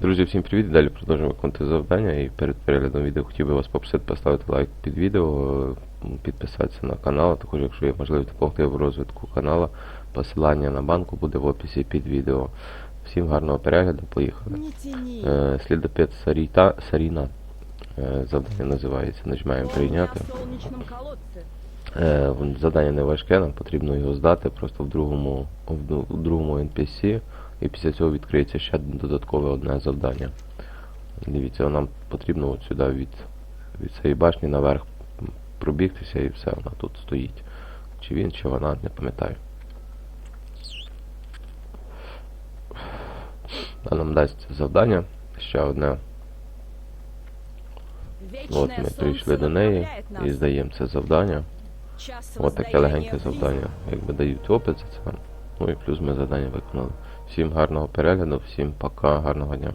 Друзі, всім привіт! Далі продовжуємо виконувати завдання і перед переглядом відео хотів би вас попросити поставити лайк під відео, підписатися на канал, а також якщо є можливість допомогти в розвитку каналу, посилання на банку буде в описі під відео. Всім гарного перегляду, поїхали. Е, Слідопит Саріта, Саріна. Е, Завдання називається. Нажимаємо прийняти. Е, Завдання не важке, нам потрібно його здати просто в другому, в другому NPC, і після цього відкриється ще додаткове одне завдання. Дивіться, нам потрібно от сюди від, від цієї башні наверх пробігтися і все, вона тут стоїть. Чи він, чи вона, не пам'ятаю. А нам дасть завдання ще одне. От ми прийшли до неї і здаємо це завдання. От таке легеньке завдання. Якби дають опит за це. Ну і плюс ми завдання виконали. Всім гарного перегляду, всім пока, гарного дня.